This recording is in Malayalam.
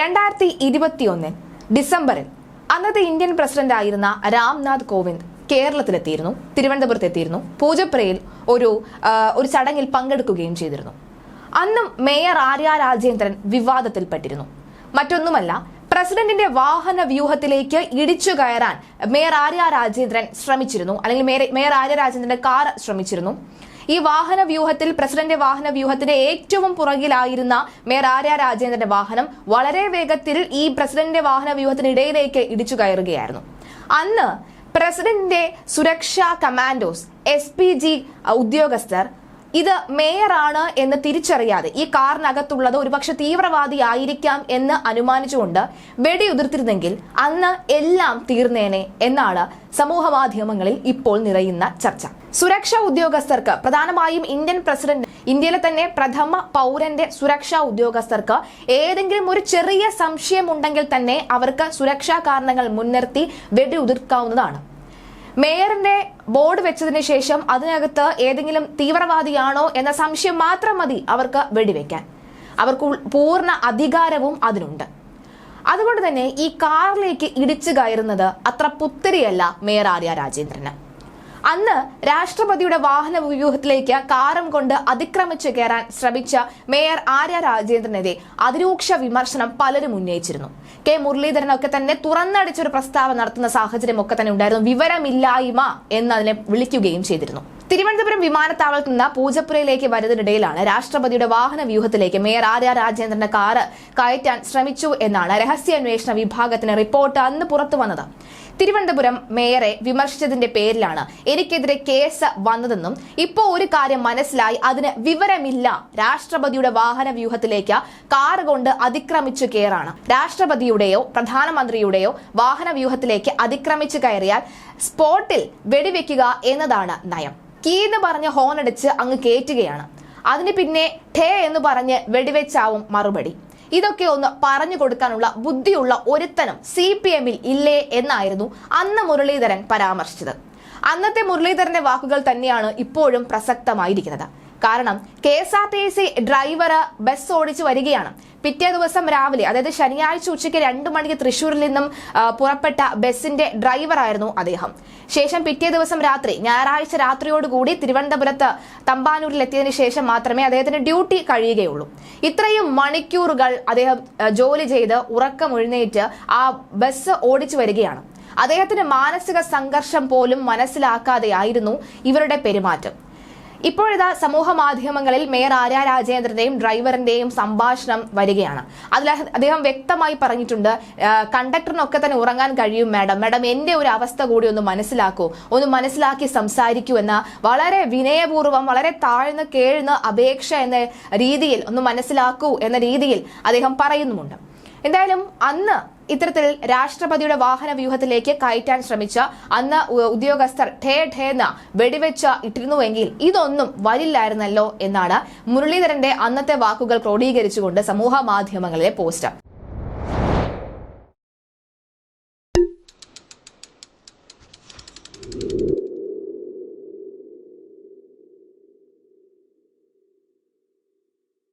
രണ്ടായിരത്തി ഇരുപത്തിയൊന്നിൽ ഡിസംബറിൽ അന്നത്തെ ഇന്ത്യൻ പ്രസിഡന്റ് ആയിരുന്ന രാംനാഥ് കോവിന്ദ് കേരളത്തിലെത്തിയിരുന്നു തിരുവനന്തപുരത്ത് എത്തിയിരുന്നു പൂജപ്രയിൽ ഒരു ഒരു ചടങ്ങിൽ പങ്കെടുക്കുകയും ചെയ്തിരുന്നു. അന്നും മേയർ ആര്യ രാജേന്ദ്രൻ വിവാദത്തിൽപ്പെട്ടിരുന്നു. മറ്റൊന്നുമല്ല പ്രസിഡന്റിന്റെ വാഹന വ്യൂഹത്തിലേക്ക് ഇടിച്ചു കയറാൻ മേയർ ആര്യ രാജേന്ദ്രൻ ശ്രമിച്ചിരുന്നു. അല്ലെങ്കിൽ മേയർ മേയർ ആര്യ രാജേന്ദ്രന്റെ കാർ ശ്രമിച്ചിരുന്നു. ഈ വാഹന വ്യൂഹത്തിൽ പ്രസിഡന്റ് വാഹന വ്യൂഹത്തിന്റെ ഏറ്റവും പുറകിലായിരുന്ന മേയർ ആര്യ രാജേന്ദ്രന്റെ വാഹനം വളരെ വേഗത്തിൽ ഈ പ്രസിഡന്റിന്റെ വാഹന വ്യൂഹത്തിനിടയിലേക്ക് ഇടിച്ചു കയറുകയായിരുന്നു. അന്ന് പ്രസിഡന്റിന്റെ സുരക്ഷാ കമാൻഡോസ് എസ് ഉദ്യോഗസ്ഥർ ഇത് മേയറാണ് എന്ന് തിരിച്ചറിയാതെ ഈ കാറിനകത്തുള്ളത് ഒരുപക്ഷെ തീവ്രവാദി ആയിരിക്കാം എന്ന് അനുമാനിച്ചുകൊണ്ട് വെടിയുതിർത്തിരുന്നെങ്കിൽ അന്ന് എല്ലാം തീർന്നേനെ എന്നാണ് സമൂഹ മാധ്യമങ്ങളിൽ ഇപ്പോൾ നിറയുന്ന ചർച്ച. സുരക്ഷാ ഉദ്യോഗസ്ഥർക്ക് പ്രധാനമായും ഇന്ത്യൻ പ്രസിഡന്റ് ഇന്ത്യയിലെ തന്നെ പ്രഥമ പൗരന്റെ സുരക്ഷാ ഉദ്യോഗസ്ഥർക്ക് ഏതെങ്കിലും ഒരു ചെറിയ സംശയമുണ്ടെങ്കിൽ തന്നെ അവർക്ക് സുരക്ഷാ കാരണങ്ങൾ മുൻനിർത്തി വെടിയുതിർക്കാവുന്നതാണ്. മേയറിന്റെ ബോർഡ് വെച്ചതിന് ശേഷം അതിനകത്ത് ഏതെങ്കിലും തീവ്രവാദിയാണോ എന്ന സംശയം മാത്രം മതി അവർക്ക് വെടിവെക്കാൻ. അവർക്ക് പൂർണ അധികാരവും അതിനുണ്ട്. അതുകൊണ്ട് തന്നെ ഈ കാറിലേക്ക് ഇടിച്ചു കയറുന്നത് അത്ര പുത്തിരിയല്ല മേയർ ആര്യ രാജേന്ദ്രന്. അന്ന് രാഷ്ട്രപതിയുടെ വാഹന വ്യൂഹത്തിലേക്ക് കാറും കൊണ്ട് അതിക്രമിച്ചു കയറാൻ ശ്രമിച്ച മേയർ ആര്യ രാജേന്ദ്രനെതിരെ അതിരൂക്ഷ വിമർശനം പലരും ഉന്നയിച്ചിരുന്നു. കെ മുരളീധരനൊക്കെ തന്നെ തുറന്നടിച്ചൊരു പ്രസ്താവന നടത്തുന്ന സാഹചര്യം ഒക്കെ തന്നെ ഉണ്ടായിരുന്നു. വിവരമില്ലായ്മ എന്നതിനെ വിളിക്കുകയും ചെയ്തിരുന്നു. തിരുവനന്തപുരം വിമാനത്താവളത്തിൽ നിന്ന് പൂജപ്പുരയിലേക്ക് വരുന്നതിനിടയിലാണ് രാഷ്ട്രപതിയുടെ വാഹന വ്യൂഹത്തിലേക്ക് മേയർ ആര്യ രാജേന്ദ്രന്റെ കാറ് കയറ്റാൻ ശ്രമിച്ചു എന്നാണ് രഹസ്യാന്വേഷണ വിഭാഗത്തിന് റിപ്പോർട്ട് അന്ന് പുറത്തു വന്നത്. തിരുവനന്തപുരം മേയറെ വിമർശിച്ചതിന്റെ പേരിലാണ് എനിക്കെതിരെ കേസ് വന്നതെന്നും ഇപ്പോ ഒരു കാര്യം മനസ്സിലായി അതിന് വിവരമില്ല. രാഷ്ട്രപതിയുടെ വാഹന വ്യൂഹത്തിലേക്ക് കാർ കൊണ്ട് അതിക്രമിച്ചു കയറാണ്. രാഷ്ട്രപതിയുടെയോ പ്രധാനമന്ത്രിയുടെയോ വാഹന വ്യൂഹത്തിലേക്ക് അതിക്രമിച്ചു കയറിയാൽ സ്പോട്ടിൽ വെടിവെക്കുക എന്നതാണ് നയം. കീ എന്ന് പറഞ്ഞ് ഹോൺ അടിച്ച് അങ്ങ് കയറ്റുകയാണ് അതിന് പിന്നെ ഠേ എന്ന് പറഞ്ഞ് വെടിവെച്ചാവും മറുപടി. ഇതൊക്കെ ഒന്ന് പറഞ്ഞു കൊടുക്കാനുള്ള ബുദ്ധിയുള്ള ഒരുത്തനും സി പി എമ്മിൽ ഇല്ലേ എന്നായിരുന്നു അന്ന് മുരളീധരൻ പരാമർശിച്ചത്. അന്നത്തെ മുരളീധരന്റെ വാക്കുകൾ തന്നെയാണ് ഇപ്പോഴും പ്രസക്തമായിരിക്കുന്നത്. കാരണം K S R T C driver bus ഓടിച്ചു വരികയാണ്. പിറ്റേ ദിവസം രാവിലെ അതായത് ശനിയാഴ്ച ഉച്ചയ്ക്ക് രണ്ടു മണിക്ക് തൃശൂരിൽ നിന്നും പുറപ്പെട്ട ബസിന്റെ ഡ്രൈവറായിരുന്നു അദ്ദേഹം. ശേഷം പിറ്റേ ദിവസം രാത്രി ഞായറാഴ്ച രാത്രിയോടുകൂടി തിരുവനന്തപുരത്ത് തമ്പാനൂരിൽ എത്തിയതിന് ശേഷം മാത്രമേ അദ്ദേഹത്തിന് ഡ്യൂട്ടി കഴിയുകയുള്ളൂ. ഇത്രയും മണിക്കൂറുകൾ അദ്ദേഹം ജോലി ചെയ്ത് ഉറക്കമൊഴുന്നേറ്റ് ആ ബസ് ഓടിച്ചു വരികയാണ്. അദ്ദേഹത്തിന്റെ മാനസിക സംഘർഷം പോലും മനസ്സിലാക്കാതെയായിരുന്നു ഇവരുടെ പെരുമാറ്റം. ഇപ്പോഴിതാ സമൂഹ മാധ്യമങ്ങളിൽ മേയർ ആര്യ രാജേന്ദ്രന്റെയും ഡ്രൈവറിന്റെയും സംഭാഷണം വരികയാണ്. അതിൽ അദ്ദേഹം വ്യക്തമായി പറഞ്ഞിട്ടുണ്ട് കണ്ടക്ടറിനൊക്കെ തന്നെ ഉറങ്ങാൻ കഴിയും മാഡം. മാഡം എന്റെ ഒരു അവസ്ഥ കൂടി ഒന്ന് മനസ്സിലാക്കൂ. ഒന്ന് മനസ്സിലാക്കി സംസാരിക്കൂ എന്ന വളരെ വിനയപൂർവം വളരെ താഴ്ന്ന് കേഴ്ന്ന് അപേക്ഷ എന്ന രീതിയിൽ ഒന്ന് മനസ്സിലാക്കൂ എന്ന രീതിയിൽ അദ്ദേഹം പറയുന്നുമുണ്ട്. എന്തായാലും അന്ന് ഇത്തരത്തിൽ രാഷ്ട്രപതിയുടെ വാഹന വ്യൂഹത്തിലേക്ക് കയറ്റാൻ ശ്രമിച്ച അന്ന് ഉദ്യോഗസ്ഥർ ഠേ ഠേന്ന് വെടിവെച്ച ഇട്ടിരുന്നുവെങ്കിൽ ഇതൊന്നും വരില്ലായിരുന്നല്ലോ എന്നാണ് മുരളീധരന്റെ അന്നത്തെ വാക്കുകൾ ക്രോഡീകരിച്ചുകൊണ്ട് സമൂഹ മാധ്യമങ്ങളിലെ പോസ്റ്റ്